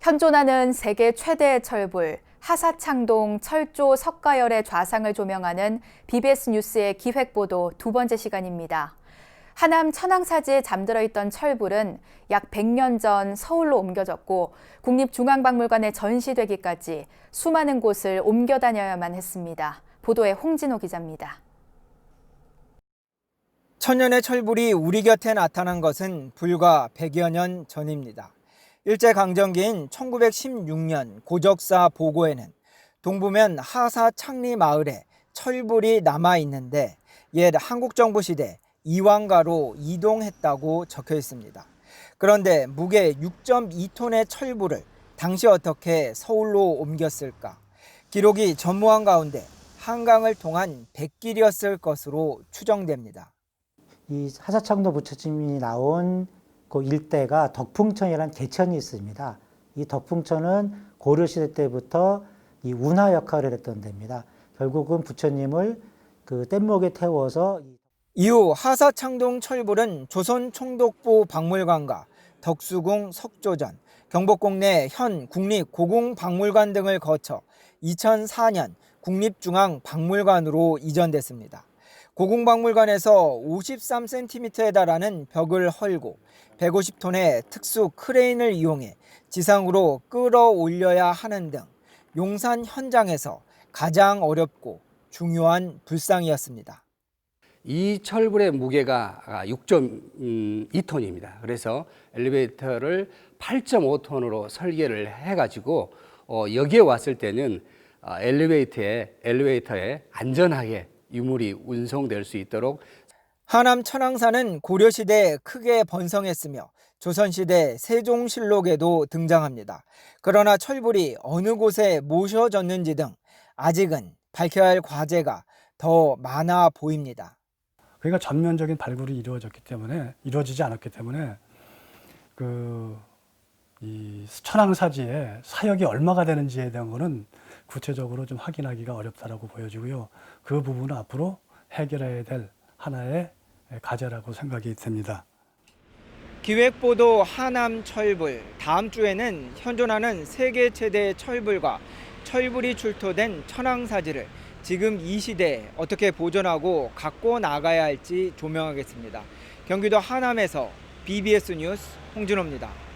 현존하는 세계 최대의 철불 하사창동 철조 석가열의 좌상을 조명하는 BBS 뉴스의 기획 보도 두 번째 시간입니다. 하남 천왕사지에 잠들어 있던 철불은 약 100년 전 서울로 옮겨졌고 국립중앙박물관에 전시되기까지 수많은 곳을 옮겨 다녀야만 했습니다. 보도에 홍진호 기자입니다. 천년의 철불이 우리 곁에 나타난 것은 불과 100여 년 전입니다. 일제강점기인 1916년 고적사 보고에는 동부면 하사 창리 마을에 철불이 남아 있는데 옛 한국 정부 시대 이왕가로 이동했다고 적혀 있습니다. 그런데 무게 6.2톤의 철불을 당시 어떻게 서울로 옮겼을까? 기록이 전무한 가운데 한강을 통한 백길이었을 것으로 추정됩니다. 이 하사창도 부처님이 나온 그 일대가 덕풍천이라는 개천이 있습니다. 이 덕풍천은 고려시대 때부터 이 운하 역할을 했던 데입니다. 결국은 부처님을 그 뗏목에 태워서 이후 하사창동 철불은 조선 총독부 박물관과 덕수궁 석조전, 경복궁 내 현 국립고궁박물관 등을 거쳐 2004년 국립중앙박물관으로 이전됐습니다. 고궁박물관에서 53cm에 달하는 벽을 헐고 150톤의 특수 크레인을 이용해 지상으로 끌어올려야 하는 등 용산 현장에서 가장 어렵고 중요한 불상이었습니다. 이 철불의 무게가 6.2톤입니다. 그래서 엘리베이터를 8.5톤으로 설계를 해가지고 어, 여기에 왔을 때는 어, 엘리베이터에 엘리베이터에 안전하게 유물이 운송될 수 있도록 하남 천왕사는 고려시대에 크게 번성했으며 조선시대 세종실록에도 등장합니다. 그러나 철불이 어느 곳에 모셔졌는지 등 아직은 밝혀야 할 과제가 더 많아 보입니다. 그러니까 전면적인 발굴이 이루어졌기 때문에 이루어지지 않았기 때문에 그 이 천왕사지의 사역이 얼마가 되는지에 대한 거는 구체적으로 좀 확인하기가 어렵다라고 보여지고요. 그 부분은 앞으로 해결해야 될 하나의 과제라고 생각이 됩니다. 기획보도 하남 철불 다음 주에는 현존하는 세계 최대 철불과 철불이 출토된 천왕사지를 지금 이 시대에 어떻게 보존하고 갖고 나가야 할지 조명하겠습니다. 경기도 하남에서 BBS 뉴스 홍진호입니다.